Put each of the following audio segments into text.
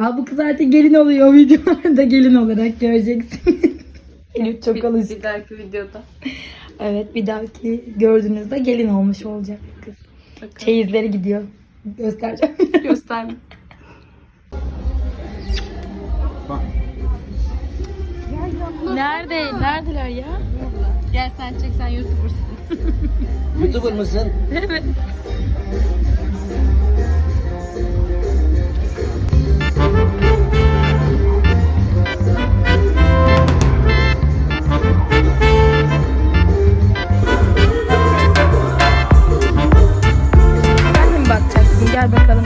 Aa bu kız artık gelin oluyor videolarda gelin olarak göreceksin. Elif çok alışık. Bir dahaki videoda. Evet bir dahaki gördüğünüzde gelin olmuş olacak kız. Bakalım. Çeyizleri gidiyor. Göstereceğim. Gösterme. Nerede? Neredeler ya? Gel sen çek sen YouTuber'sın. YouTuber mısın? Evet. Diyarbakır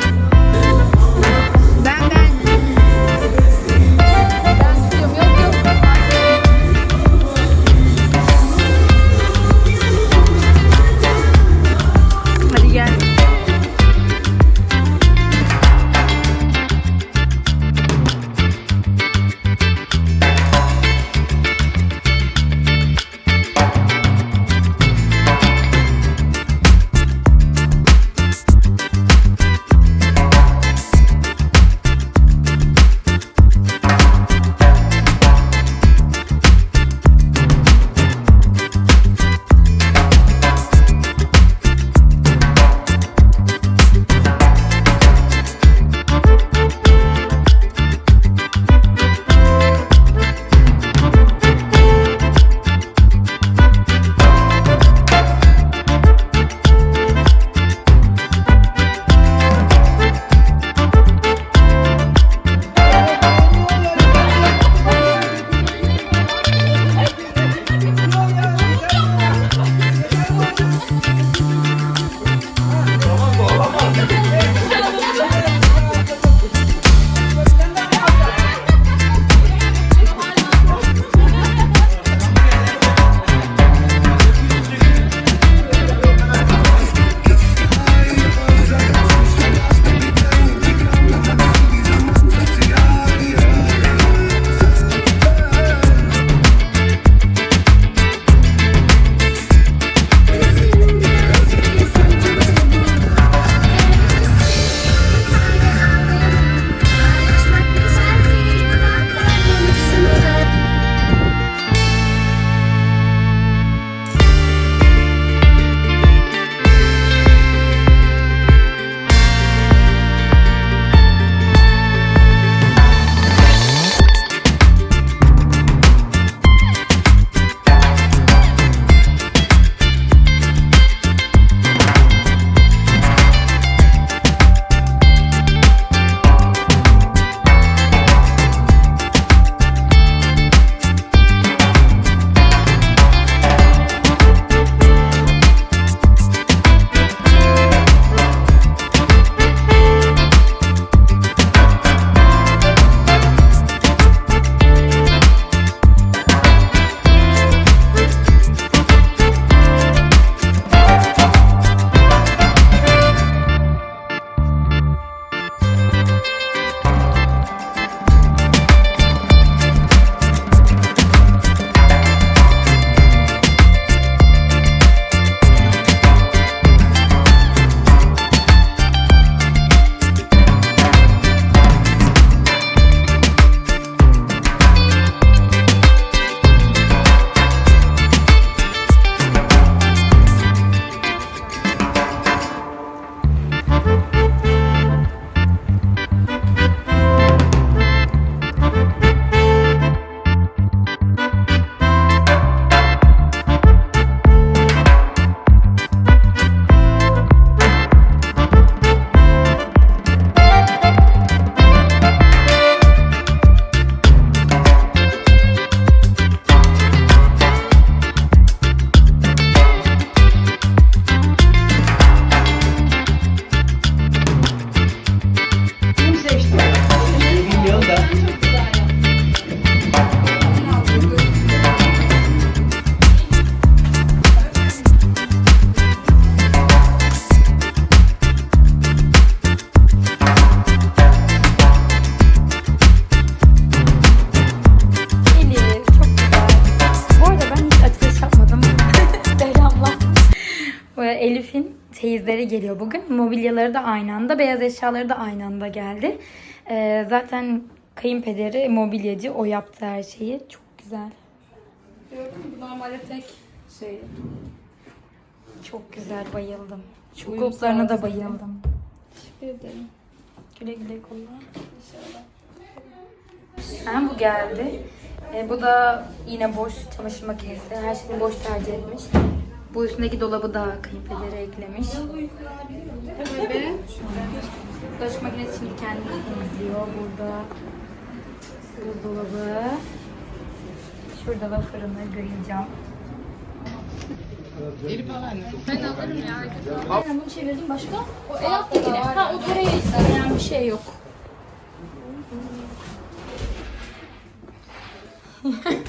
geliyor bugün. Mobilyaları da aynı anda, beyaz eşyaları da aynı anda geldi. Ee, zaten kayınpederi mobilyacı. O yaptı her şeyi. Çok güzel. Bu normalde tek şey. Çok güzel. Bayıldım. Kulplarına da bayıldım. Teşekkür ederim. Güle güle kullan. İnşallah. Ha, bu geldi. E, bu da yine boş çamaşır makinesi. Her şeyi boş tercih etmiş. Bu üstündeki dolabı da kayınpederi eklemiş. Tabii. Bulaşık makinesi şimdi kendini temizliyor. Burada buzdolabı. Şurada da fırını göreceğim. Ben bunu çevirdim başka. O el alttakine. Ha o paraya isteyen bir şey yok.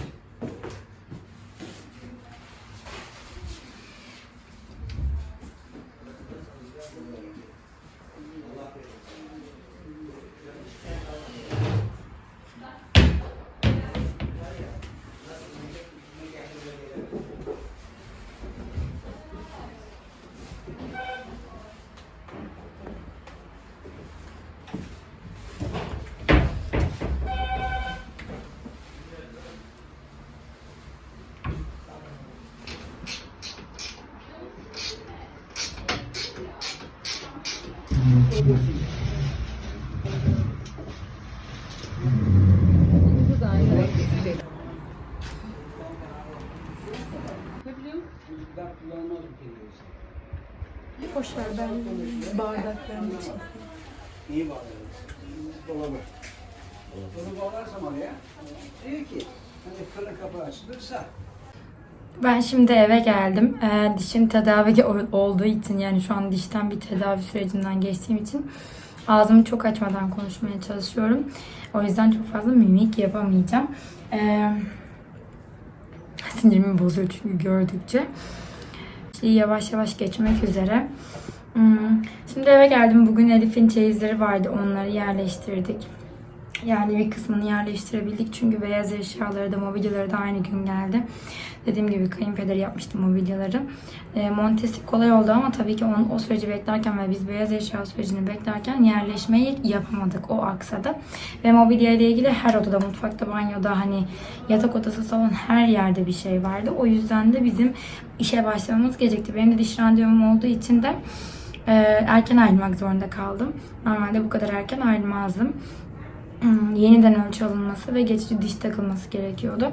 Dolabı. Bunu bağlarsam oraya. Diyor ki hani fırın kapağı açılırsa Ben şimdi eve geldim. Ee, dişim tedavi ol- olduğu için yani şu an dişten bir tedavi sürecinden geçtiğim için ağzımı çok açmadan konuşmaya çalışıyorum. O yüzden çok fazla mimik yapamayacağım. Ee, sinirimi bozuyor çünkü gördükçe. İşte yavaş yavaş geçmek üzere. Hmm, Şimdi eve geldim. Bugün Elif'in çeyizleri vardı. Onları yerleştirdik. Yani bir kısmını yerleştirebildik. Çünkü beyaz eşyaları da mobilyaları da aynı gün geldi. Dediğim gibi kayınpeder yapmıştı mobilyaları. E, montesi kolay oldu ama tabii ki on, o süreci beklerken ve biz beyaz eşya sürecini beklerken yerleşmeyi yapamadık. O aksadı. Ve mobilya ile ilgili her odada, mutfakta, banyoda hani yatak odası, salon her yerde bir şey vardı. O yüzden de bizim işe başlamamız gecikti. Benim de diş randevum olduğu için de e, erken ayrılmak zorunda kaldım. Normalde bu kadar erken ayrılmazdım. Hmm, yeniden ölçü alınması ve geçici diş takılması gerekiyordu.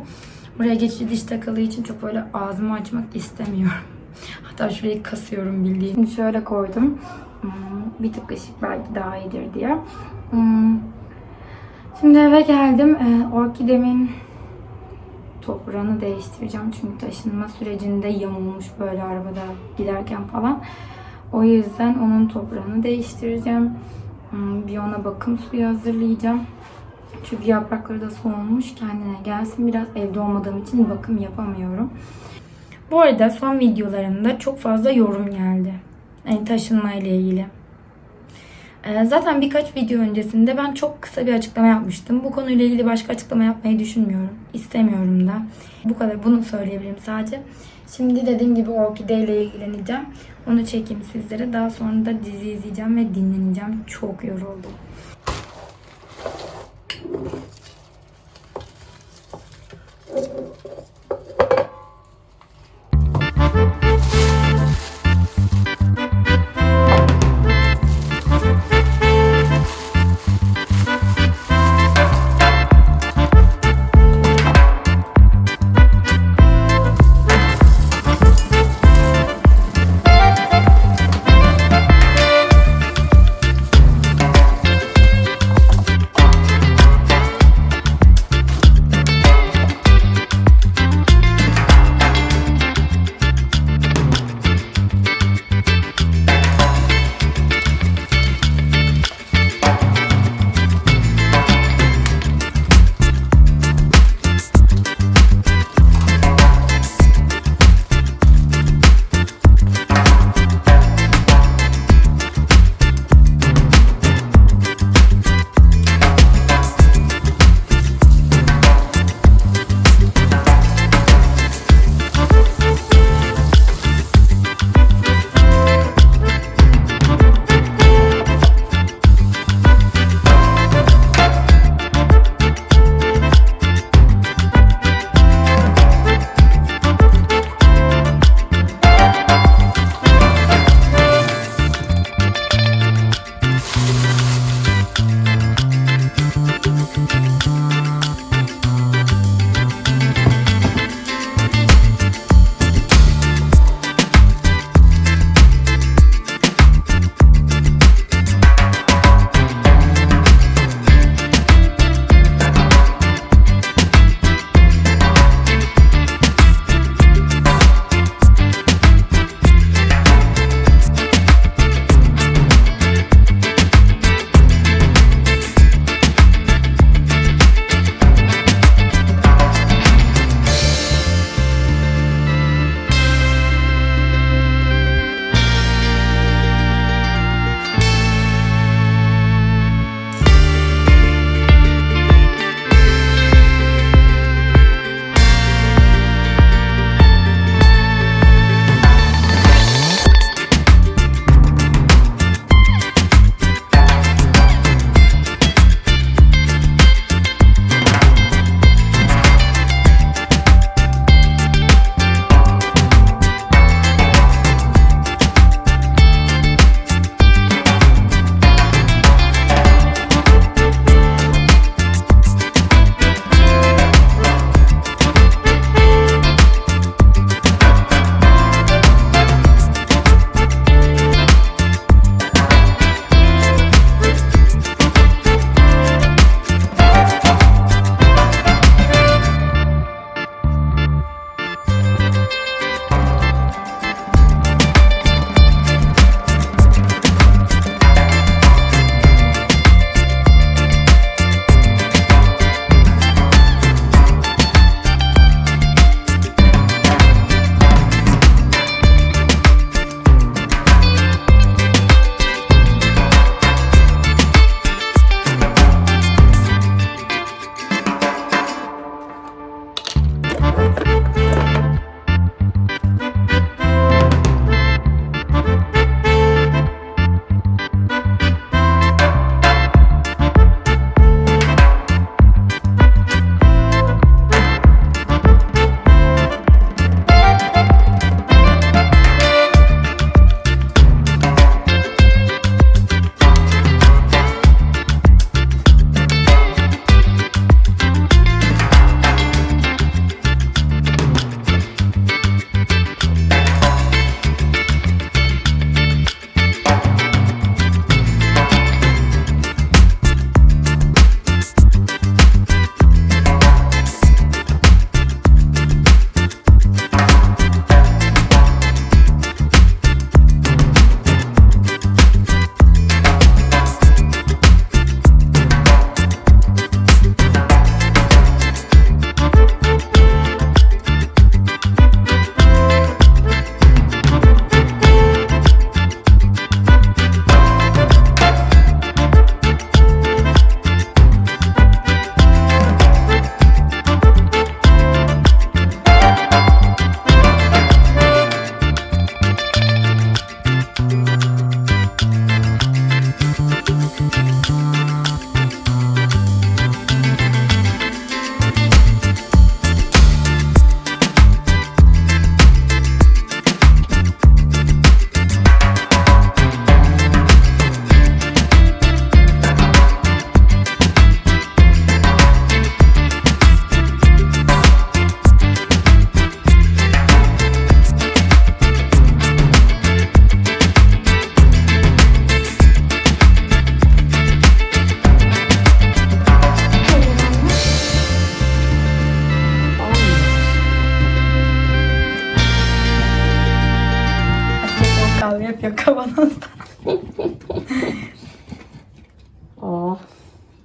Buraya geçici diş takıldığı için çok böyle ağzımı açmak istemiyorum. Hatta şurayı kasıyorum bildiğin. Şimdi şöyle koydum. Hmm, Bir tık ışık belki daha iyidir diye. Hmm, Şimdi eve geldim. Ee, Orkidemin toprağını değiştireceğim. Çünkü taşınma sürecinde yamulmuş böyle arabada giderken falan. O yüzden onun toprağını değiştireceğim. Hmm, Bir ona bakım suyu hazırlayacağım. Çünkü yaprakları da solmuş. Kendine gelsin. Biraz evde olmadığım için bakım yapamıyorum. Bu arada son videolarımda çok fazla yorum geldi. Yani taşınma ile ilgili. Ee, Zaten birkaç video öncesinde ben çok kısa bir açıklama yapmıştım. Bu konuyla ilgili başka açıklama yapmayı düşünmüyorum. İstemiyorum da. Bu kadar. Bunu söyleyebilirim sadece. Şimdi dediğim gibi orkideyle ilgileneceğim. Onu çekeyim sizlere. Daha sonra da dizi izleyeceğim ve dinleneceğim. Çok yoruldum.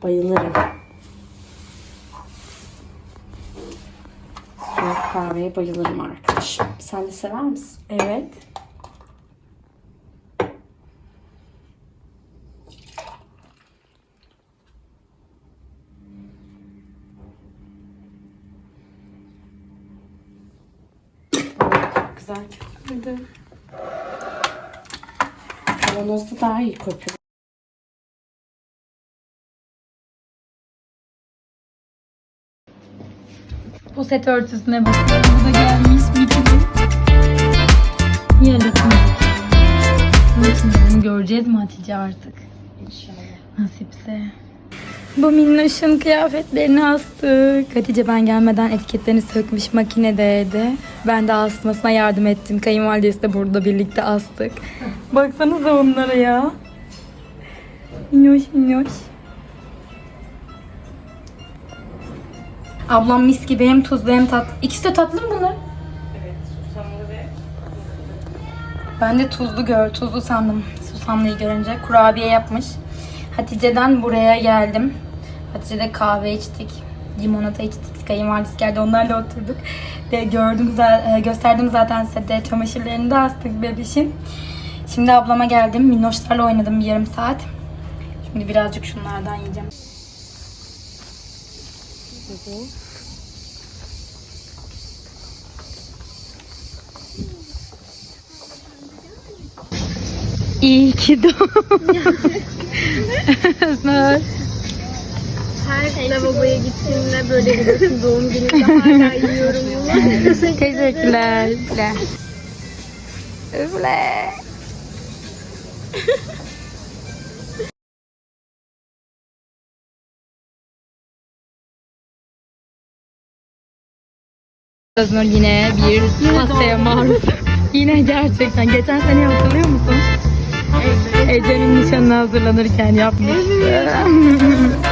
Bayılırım. Soğuk kahveye bayılırım arkadaşım. Sen de sever misin? Evet. Güzel köpürdü. Kavanozda daha iyi köpürdü. Bu set örtüsüne bakıyorum. Bu da gelmiş bir de bunu göreceğiz mi Hatice artık? İnşallah. Nasipse. Bu minnoşun kıyafetlerini astık. Hatice ben gelmeden etiketlerini sökmüş makinedeydi. Ben de asmasına yardım ettim. Kayınvalidesi de burada birlikte astık. Baksanıza onlara ya. Minnoş minnoş. Ablam mis gibi hem tuzlu hem tatlı. İkisi de tatlı mı bunlar? Evet, susamlı ve Ben de tuzlu gör, tuzlu sandım. Susamlıyı görünce kurabiye yapmış. Hatice'den buraya geldim. Hatice'de kahve içtik. Limonata içtik. Kayınvalidesi geldi. Onlarla oturduk. De gördüm, e, gösterdim zaten size de çamaşırlarını da astık bebişin. Şimdi ablama geldim. Minnoşlarla oynadım bir yarım saat. Şimdi birazcık şunlardan yiyeceğim. İyi ki doğdun. Her lavaboya gittiğimde böyle gidiyorsun doğum gününde hala yiyorum. Teşekkürler. Üfle. Öznur yine bir hastaya maruz. yine gerçekten. Geçen sene hatırlıyor musun? Ece'nin nişanına hazırlanırken yapmıştı.